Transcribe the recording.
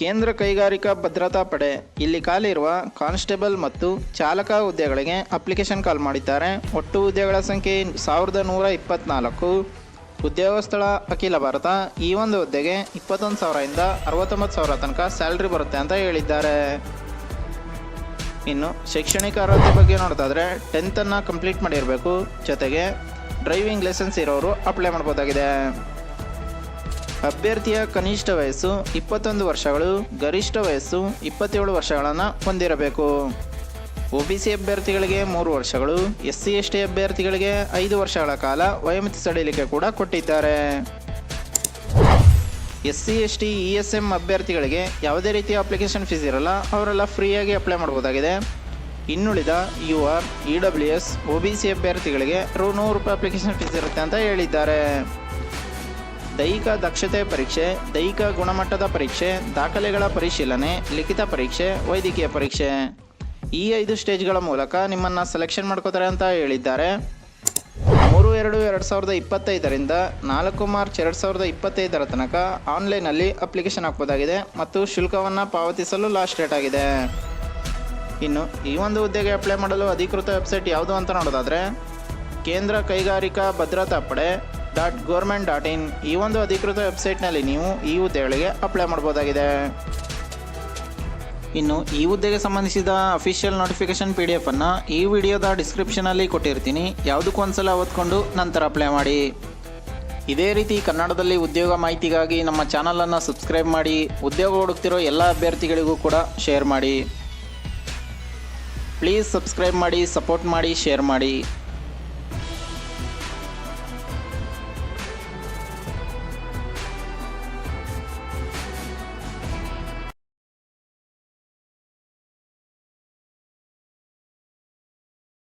ಕೇಂದ್ರ ಕೈಗಾರಿಕಾ ಭದ್ರತಾ ಪಡೆ, ಇಲ್ಲಿ ಖಾಲಿರುವ ಕಾನ್ಸ್ಟೇಬಲ್ ಮತ್ತು ಚಾಲಕ ಹುದ್ದೆಗಳಿಗೆ ಅಪ್ಲಿಕೇಶನ್ ಕಾಲ್ ಮಾಡಿದ್ದಾರೆ. ಒಟ್ಟು ಹುದ್ದೆಗಳ ಸಂಖ್ಯೆ ಸಾವಿರದ ನೂರ ಇಪ್ಪತ್ನಾಲ್ಕು. ಉದ್ಯೋಗ ಸ್ಥಳ ಅಖಿಲ ಭಾರತ, ಈ ಒಂದು ಹುದ್ದೆಗೆ ಇಪ್ಪತ್ತೊಂದು ಸಾವಿರದಿಂದ ಅರವತ್ತೊಂಬತ್ತು ಸಾವಿರ ತನಕ ಸ್ಯಾಲ್ರಿ ಬರುತ್ತೆ ಅಂತ ಹೇಳಿದ್ದಾರೆ. ಇನ್ನು ಶೈಕ್ಷಣಿಕ ಅರ್ಹತೆ ಬಗ್ಗೆ ನೋಡೋದಾದರೆ ಟೆಂತನ್ನು ಕಂಪ್ಲೀಟ್ ಮಾಡಿರಬೇಕು. ಜೊತೆಗೆ ಡ್ರೈವಿಂಗ್ ಲೈಸೆನ್ಸ್ ಇರೋರು ಅಪ್ಲೈ ಮಾಡ್ಬೋದಾಗಿದೆ. ಅಭ್ಯರ್ಥಿಯ ಕನಿಷ್ಠ ವಯಸ್ಸು ಇಪ್ಪತ್ತೊಂದು ವರ್ಷಗಳು, ಗರಿಷ್ಠ ವಯಸ್ಸು ಇಪ್ಪತ್ತೇಳು ವರ್ಷಗಳನ್ನು ಹೊಂದಿರಬೇಕು. ಒ ಬಿ ಸಿ ಅಭ್ಯರ್ಥಿಗಳಿಗೆ ಮೂರು ವರ್ಷಗಳು, ಎಸ್ ಸಿ ಎಸ್ ಟಿ ಅಭ್ಯರ್ಥಿಗಳಿಗೆ ಐದು ವರ್ಷಗಳ ಕಾಲ ವಯೋಮಿತಿ ಸಡಿಲಿಕೆ ಕೂಡ ಕೊಟ್ಟಿದ್ದಾರೆ. S C S T, E S M ಅಭ್ಯರ್ಥಿಗಳಿಗೆ ಯಾವುದೇ ರೀತಿಯ ಅಪ್ಲಿಕೇಶನ್ ಫೀಸ್ ಇರಲ್ಲ, ಅವರೆಲ್ಲ ಫ್ರೀಯಾಗಿ ಅಪ್ಲೈ ಮಾಡ್ಬೋದಾಗಿದೆ. ಇನ್ನುಳಿದ U R E W S, O B C ಅಭ್ಯರ್ಥಿಗಳಿಗೆ ರು ನೂರು ರೂಪಾಯಿ ಅಪ್ಲಿಕೇಶನ್ ಫೀಸ್ ಇರುತ್ತೆ ಅಂತ ಹೇಳಿದ್ದಾರೆ. ದೈಹಿಕ ದಕ್ಷತೆ ಪರೀಕ್ಷೆ, ದೈಹಿಕ ಗುಣಮಟ್ಟದ ಪರೀಕ್ಷೆ, ದಾಖಲೆಗಳ ಪರಿಶೀಲನೆ, ಲಿಖಿತ ಪರೀಕ್ಷೆ, ವೈದ್ಯಕೀಯ ಪರೀಕ್ಷೆ. ಈ ಐದು ಸ್ಟೇಜ್ಗಳ ಮೂಲಕ ನಿಮ್ಮನ್ನು ಸೆಲೆಕ್ಷನ್ ಮಾಡ್ಕೋತಾರೆ ಅಂತ ಹೇಳಿದ್ದಾರೆ. ಮೂರು, ಎರಡು ಎರಡು ಸಾವಿರದ ಇಪ್ಪತ್ತೈದರಿಂದ ನಾಲ್ಕು ಮಾರ್ಚ್ ಎರಡು ಸಾವಿರದ ಇಪ್ಪತ್ತೈದರ ತನಕ ಆನ್ಲೈನಲ್ಲಿ ಅಪ್ಲಿಕೇಶನ್ ಹಾಕ್ಬೋದಾಗಿದೆ ಮತ್ತು ಶುಲ್ಕವನ್ನು ಪಾವತಿಸಲು ಲಾಸ್ಟ್ ಡೇಟ್ ಆಗಿದೆ. ಇನ್ನು ಈ ಒಂದು ಹುದ್ದೆಗೆ ಅಪ್ಲೈ ಮಾಡಲು ಅಧಿಕೃತ ವೆಬ್ಸೈಟ್ ಯಾವುದು ಅಂತ ನೋಡೋದಾದರೆ, ಕೇಂದ್ರ ಕೈಗಾರಿಕಾ ಭದ್ರತಾ ಪಡೆ ಡಾಟ್ ಗೋರ್ಮೆಂಟ್ ಡಾಟ್ ಇನ್ ಈ ಒಂದು ಅಧಿಕೃತ ವೆಬ್ಸೈಟ್ನಲ್ಲಿ ನೀವು ಈ ಹುದ್ದೆಗಳಿಗೆ ಅಪ್ಲೈ ಮಾಡ್ಬೋದಾಗಿದೆ. ಇನ್ನು ಈ ಹುದ್ದೆಗೆ ಸಂಬಂಧಿಸಿದ official notification P D F ಅನ್ನು ಈ ವಿಡಿಯೋದ ಡಿಸ್ಕ್ರಿಪ್ಷನಲ್ಲಿ ಕೊಟ್ಟಿರ್ತೀನಿ. ಯಾವುದಕ್ಕೂ ಒಂದ್ಸಲ ಓದ್ಕೊಂಡು ನಂತರ ಅಪ್ಲೈ ಮಾಡಿ. ಇದೇ ರೀತಿ ಕನ್ನಡದಲ್ಲಿ ಉದ್ಯೋಗ ಮಾಹಿತಿಗಾಗಿ ನಮ್ಮ ಚಾನಲನ್ನು ಸಬ್ಸ್ಕ್ರೈಬ್ ಮಾಡಿ, ಉದ್ಯೋಗ ಹುಡುಕ್ತಿರೋ ಎಲ್ಲ ಅಭ್ಯರ್ಥಿಗಳಿಗೂ ಕೂಡ ಶೇರ್ ಮಾಡಿ. ಪ್ಲೀಸ್ ಸಬ್ಸ್ಕ್ರೈಬ್ ಮಾಡಿ ಸಪೋರ್ಟ್ ಮಾಡಿ ಶೇರ್ ಮಾಡಿ.